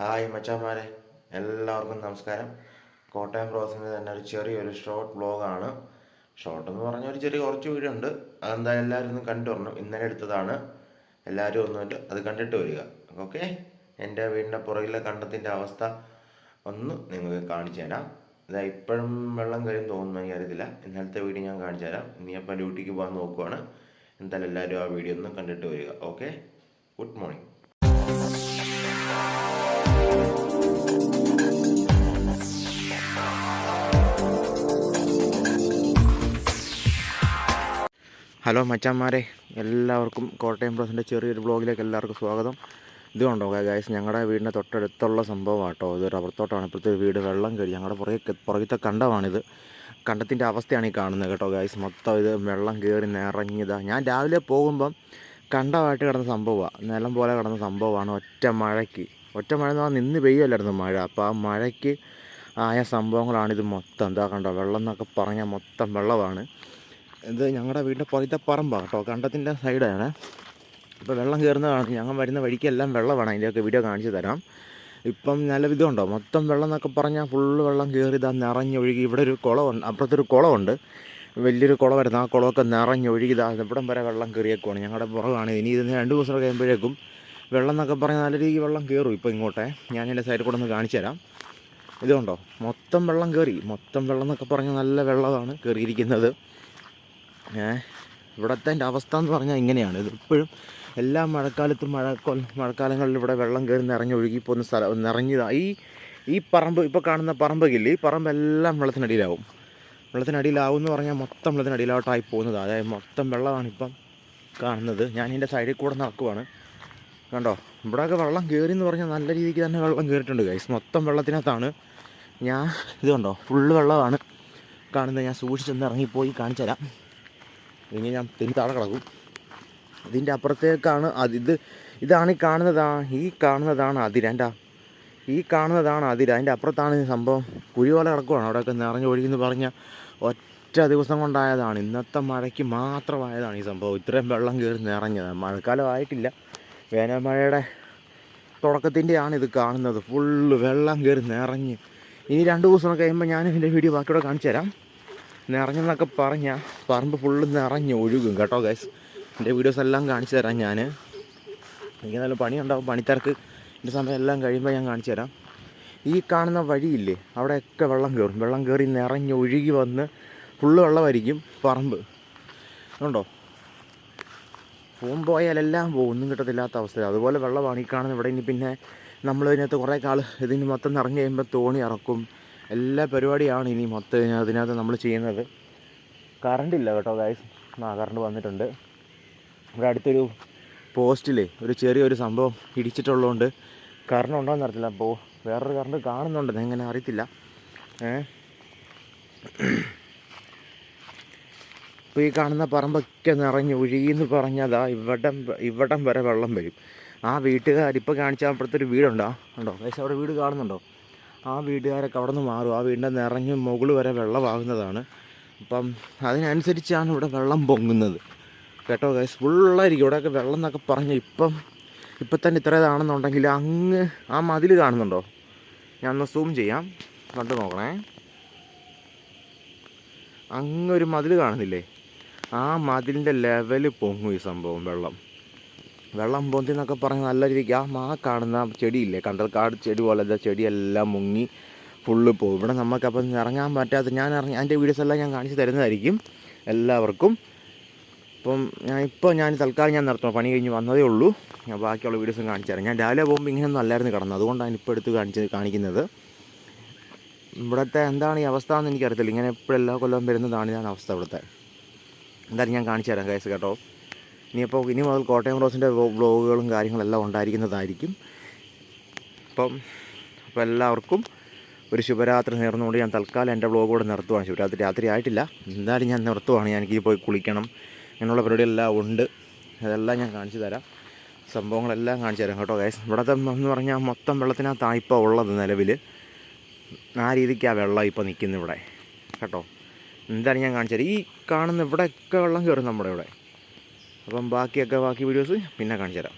Hi മച്ചാമാരെ എല്ലാവർക്കും നമസ്കാരം. കോട്ടയം ക്രോസിന്റെ തന്നെ ഒരു ചെറിയൊരു ഷോർട്ട് വ്ളോഗാണ് ഷോർട്ട് എന്ന് പറഞ്ഞ ഒരു ചെറിയ കുറച്ച് വീഡിയോ ഉണ്ട് അതെന്തായാലും എല്ലാവരും ഒന്ന് കണ്ടു വരണം. ഇന്നലെ എടുത്തതാണ്. എല്ലാവരും ഒന്ന് അത് കണ്ടിട്ട് വരിക. ഓക്കെ എന്റെ വീടിന്റെ പുറകിലെ കണ്ടത്തിന്റെ അവസ്ഥ ഒന്ന് നിങ്ങൾക്ക് കാണിച്ചു തരാം. ഇതാ ഇപ്പോഴും വെള്ളം കഴിയും തോന്നുന്നു എനിക്ക് അറിയത്തില്ല ഇന്നലത്തെ വീഡിയോ ഞാൻ കാണിച്ചു തരാം. ഇനി അപ്പം ഡ്യൂട്ടിക്ക് പോകാൻ നോക്കുവാണ്. എന്തായാലും എല്ലാവരും ആ വീഡിയോ ഒന്ന് കണ്ടിട്ട് വരിക. ഓക്കെ ഗുഡ് മോർണിംഗ് ഹലോ മച്ചാന്മാരെ എല്ലാവർക്കും കോട്ടയം ബ്രോസിന്റെ ചെറിയൊരു ബ്ലോഗിലേക്ക് എല്ലാവർക്കും സ്വാഗതം. ഇത് കണ്ടോ ഗായ്സ് ഞങ്ങളുടെ വീടിന്റെ തൊട്ടടുത്തുള്ള സംഭവമാണ് കേട്ടോ ഇത് റബ്ബർ തോട്ടമാണ് ഇപ്പോഴത്തെ വീട് വെള്ളം കയറി. ഞങ്ങളുടെ പുറകെ പുറകത്തെ കണ്ടമാണിത്. കണ്ടത്തിന്റെ അവസ്ഥയാണ് ഈ കാണുന്നത് കേട്ടോ ഗായ്സ്. മൊത്തം ഇത് വെള്ളം കയറി നിറഞ്ഞതാണ് ഞാൻ രാവിലെ പോകുമ്പം കണ്ടമായിട്ട് കിടന്ന സംഭവമാണ് നിലം പോലെ കിടന്ന സംഭവമാണ് ഒറ്റ മഴയ്ക്ക്. ഒറ്റ മഴ എന്ന് പറഞ്ഞാൽ നിന്ന് പെയ്യല്ലായിരുന്നു മഴ. അപ്പോൾ ആ മഴയ്ക്ക് ആയ സംഭവങ്ങളാണിത് മൊത്തം. എന്താ കണ്ടോ വെള്ളം എന്നൊക്കെ പറഞ്ഞാൽ മൊത്തം വെള്ളമാണ്. ഇത് ഞങ്ങളുടെ വീടിന്റെ പുറത്തെ പറമ്പാണ് കേട്ടോ കണ്ടത്തിന്റെ സൈഡാണ്. ഇപ്പോൾ വെള്ളം കയറുന്നതാണ് ഞങ്ങൾ വരുന്ന വഴിക്കെല്ലാം വെള്ളമാണ് അതിന്റെയൊക്കെ വീഡിയോ കാണിച്ചു തരാം. ഇപ്പം നല്ല വിധമുണ്ടോ മൊത്തം വെള്ളം എന്നൊക്കെ പറഞ്ഞാൽ ഫുള്ള് വെള്ളം കയറി ഇതാ നിറഞ്ഞൊഴുകി ഇവിടെ ഒരു കുളമുണ്ട് അപ്പുറത്തൊരു കുളമുണ്ട് വലിയൊരു കുളമായിരുന്നു ആ കുളമൊക്കെ നിറഞ്ഞൊഴുകി ഇതാ ഇവിടം വരെ വെള്ളം കയറിയേക്കുവാണ് ഞങ്ങളുടെ പുറകാണ് ഇനി ഇതിന് രണ്ട് ദിവസം കഴിയുമ്പോഴേക്കും വെള്ളം എന്നൊക്കെ പറഞ്ഞാൽ നല്ല രീതിയിൽ വെള്ളം കയറും ഇപ്പോൾ ഇങ്ങോട്ടേ. ഞാൻ എന്റെ സൈഡിൽ കൂടെ ഒന്ന് കാണിച്ചു തരാം. ഇതുണ്ടോ? മൊത്തം വെള്ളം കയറി മൊത്തം വെള്ളം എന്നൊക്കെ പറഞ്ഞാൽ നല്ല വെള്ളമാണ് കയറിയിരിക്കുന്നത് ഇവിടുത്തെ എന്റെ അവസ്ഥ എന്ന് പറഞ്ഞാൽ ഇങ്ങനെയാണ്. ഇതിപ്പോഴും എല്ലാ മഴക്കാലത്തും മഴ മഴക്കാലങ്ങളിൽ ഇവിടെ വെള്ളം കയറി നിറഞ്ഞ് പോകുന്ന സ്ഥലം നിറഞ്ഞതാണ് ഈ ഈ പറമ്പ് ഇപ്പോൾ കാണുന്ന പറമ്പൊക്കില്ലേ ഈ പറമ്പെല്ലാം വെള്ളത്തിനടിയിലാവും. വെള്ളത്തിനടിയിലാവും എന്ന് പറഞ്ഞാൽ മൊത്തം വെള്ളത്തിനടിയിലോട്ടായി പോകുന്നത്. അതായത് മൊത്തം വെള്ളമാണ് ഇപ്പം കാണുന്നത്. ഞാൻ എന്റെ സൈഡിൽ കൂടെ നടക്കുവാണ്. കണ്ടോ? ഇവിടെയൊക്കെ വെള്ളം കയറി എന്ന് പറഞ്ഞാൽ നല്ല രീതിക്ക് തന്നെ വെള്ളം കയറിയിട്ടുണ്ട് ഗൈസ് മൊത്തം വെള്ളത്തിനകത്താണ് ഞാൻ ഇത് കണ്ടോ? ഫുള്ള് വെള്ളമാണ് കാണുന്നത്. ഞാൻ സൂക്ഷിച്ചൊന്ന് ഇറങ്ങിപ്പോയി കാണിച്ചു തരാം ഇനി ഞാൻ തിന്ന് താഴെ കിടക്കും. ഇതിന്റെ അപ്പുറത്തേക്കാണ് അത് ഇത് ഇതാണ് ഈ കാണുന്നതാ ഈ കാണുന്നതാണ് അതിരന്റെ ഈ കാണുന്നതാണ് അതിര. അതിന്റെ അപ്പുറത്താണ് ഈ സംഭവം. കുഴി പോലെ കിടക്കുവാണ്. അവിടെയൊക്കെ നിറഞ്ഞു ഒഴുകിയെന്ന് പറഞ്ഞാൽ ഒറ്റ ദിവസം കൊണ്ടായതാണ്. ഇന്നത്തെ മഴയ്ക്ക് മാത്രമായതാണ് ഈ സംഭവം. ഇത്രയും വെള്ളം കയറി നിറഞ്ഞത് മഴക്കാലമായിട്ടില്ല വേനൽ മഴയുടെ തുടക്കത്തിന്റെയാണ് ഇത് കാണുന്നത്. ഫുള്ള് വെള്ളം കയറി നിറഞ്ഞ്. ഇനി രണ്ട് ദിവസം കഴിയുമ്പോൾ ഞാൻ എന്റെ വീഡിയോ ബാക്കിയോടെ കാണിച്ചു തരാം. നിറഞ്ഞെന്നൊക്കെ പറഞ്ഞാൽ പറമ്പ് ഫുള്ള് നിറഞ്ഞ് ഒഴുകും കേട്ടോ ഗൈസ് എന്റെ വീഡിയോസ് എല്ലാം കാണിച്ചു തരാം ഞാൻ എനിക്ക് നല്ല പണിയുണ്ടാവും പണിത്തിരക്ക്. എന്റെ സമയം എല്ലാം കഴിയുമ്പോൾ ഞാൻ കാണിച്ചു തരാം. ഈ കാണുന്ന വഴിയില്ലേ അവിടെയൊക്കെ വെള്ളം കയറും വെള്ളം കയറി നിറഞ്ഞ് ഒഴുകി വന്ന് ഫുള്ള് വെള്ളമായിരിക്കും പറമ്പ്. ഉണ്ടോ ഫോൺ പോയാലെല്ലാം പോകും ഒന്നും കിട്ടത്തില്ലാത്ത അവസ്ഥ അതുപോലെ വെള്ളമാണ് ഈ കാണുന്നത്. ഇവിടെ ഇനി പിന്നെ നമ്മൾ ഇതിനകത്ത് കുറേ കാൾ ഇതിന് മൊത്തം നിറഞ്ഞു കഴിയുമ്പോൾ തോണി ഇറക്കും. എല്ലാ പരിപാടിയാണ് ഇനി മൊത്തം അതിനകത്ത് നമ്മൾ ചെയ്യുന്നത്. കറണ്ടില്ല കേട്ടോ ഗായ്സ് ആ കറണ്ട് വന്നിട്ടുണ്ട്. ഇവിടെ അടുത്തൊരു പോസ്റ്റിലേ ഒരു ചെറിയൊരു സംഭവം ഇടിച്ചിട്ടുള്ളതുകൊണ്ട് കറണ്ട് ഉണ്ടോ എന്നറിയത്തില്ല അപ്പോൾ വേറൊരു കറണ്ട് കാണുന്നുണ്ട് എങ്ങനെ അറിയത്തില്ല. ഏ? ഈ കാണുന്ന പറമ്പൊക്കെ നിറഞ്ഞ് ഒഴിയെന്ന് പറഞ്ഞതാ ഇവിടം ഇവിടം വരെ വെള്ളം വരും. ആ വീട്ടുകാരിപ്പോൾ കാണിച്ച അപ്പുറത്തെ ഒരു വീടുണ്ടോ ഉണ്ടോ പക്ഷേ അവിടെ വീട് കാണുന്നുണ്ടോ? ആ വീട്ടുകാരൊക്കെ അവിടെ നിന്ന് മാറും. ആ വീടിന്റെ നിറഞ്ഞ് മുകളിൽ വരെ വെള്ളമാകുന്നതാണ്. അപ്പം അതിനനുസരിച്ചാണ് ഇവിടെ വെള്ളം പൊങ്ങുന്നത്. കേട്ടോ ഗൈസ് ഫുള്ളായിരിക്കും. ഇവിടെയൊക്കെ വെള്ളം എന്നൊക്കെ പറഞ്ഞ് ഇപ്പം ഇപ്പം തന്നെ ഇത്രേതാണെന്നുണ്ടെങ്കിൽ അങ്ങ് ആ മതിൽ കാണുന്നുണ്ടോ? ഞാൻ ഒന്ന് സൂം ചെയ്യാം. കണ്ടു നോക്കണേ. അങ്ങൊരു മതിൽ കാണുന്നില്ലേ? ആ മതിലിന്റെ ലെവൽ പൊങ്ങും ഈ സംഭവം വെള്ളം. വെള്ളം പൊന്തി എന്നൊക്കെ പറഞ്ഞ് നല്ല രീതിക്ക് ആ മാ കാണുന്ന ചെടിയില്ലേ? കണ്ടൽക്കാട് ചെടി പോലത്തെ ചെടിയെല്ലാം മുങ്ങി ഫുള്ള് പോകും ഇവിടെ നമുക്കപ്പം ഇറങ്ങാൻ പറ്റാത്ത ഞാൻ ഇറങ്ങി അതിന്റെ വീഡിയോസ് എല്ലാം ഞാൻ കാണിച്ച് തരുന്നതായിരിക്കും എല്ലാവർക്കും. അപ്പം ഞാൻ ഇപ്പോൾ ഞാൻ തൽക്കാലം ഞാൻ നിർത്തണം പണി കഴിഞ്ഞ് വന്നതേ ഉള്ളൂ. ഞാൻ ബാക്കിയുള്ള വീഡിയോസും കാണിച്ചു തരാം. ഞാൻ രാവിലെ പോകുമ്പോൾ ഇങ്ങനെയൊന്നും അല്ലായിരുന്നു കിടന്നത്. അതുകൊണ്ടാണ് ഇപ്പോൾ എടുത്ത് കാണിച്ച് കാണിക്കുന്നത്. ഇവിടുത്തെ എന്താണ് ഈ അവസ്ഥ എന്ന് എനിക്കറിയത്തില്ല. ഇങ്ങനെ എപ്പോഴും എല്ലാ കൊല്ലം വരുന്നതാണ് ഞാൻ അവസ്ഥ ഇവിടുത്തെ. എന്തായാലും ഞാൻ കാണിച്ചു തരാം കേസ് കേട്ടോ. ഇനിയിപ്പോൾ ഇനി മുതൽ കോട്ടയം റോസിന്റെ വ്ളോഗുകളും കാര്യങ്ങളെല്ലാം ഉണ്ടായിരിക്കുന്നതായിരിക്കും. അപ്പം അപ്പോൾ എല്ലാവർക്കും ഒരു ശുഭരാത്രി നേർന്നുകൊണ്ട് ഞാൻ തൽക്കാലം എന്റെ വ്ളോഗ് കൂടെ നിർത്തുവാണ്. ശിവരാത്രി രാത്രി ആയിട്ടില്ല. എന്തായാലും ഞാൻ നിർത്തുവാണ്. ഞാൻ എനിക്ക് പോയി കുളിക്കണം. അങ്ങനെയുള്ള പരിപാടിയെല്ലാം ഉണ്ട്. അതെല്ലാം ഞാൻ കാണിച്ചു തരാം. സംഭവങ്ങളെല്ലാം കാണിച്ചു തരാം കേട്ടോ ഗൈസ് ഇവിടുത്തെ എന്ന് പറഞ്ഞാൽ മൊത്തം വെള്ളത്തിനകത്താണ് ഇപ്പോൾ ഉള്ളത് നിലവിൽ ആ രീതിക്കാണ് വെള്ളം ഇപ്പോൾ നിൽക്കുന്നത് ഇവിടെ. കേട്ടോ? എന്തായാലും ഞാൻ കാണിച്ചു തരാം. ഈ കാണുന്ന ഇവിടെയൊക്കെ വെള്ളം കയറും നമ്മുടെ ഇവിടെ. അപ്പം ബാക്കിയൊക്കെ ബാക്കി വീഡിയോസ് പിന്നെ കാണിച്ചു തരാം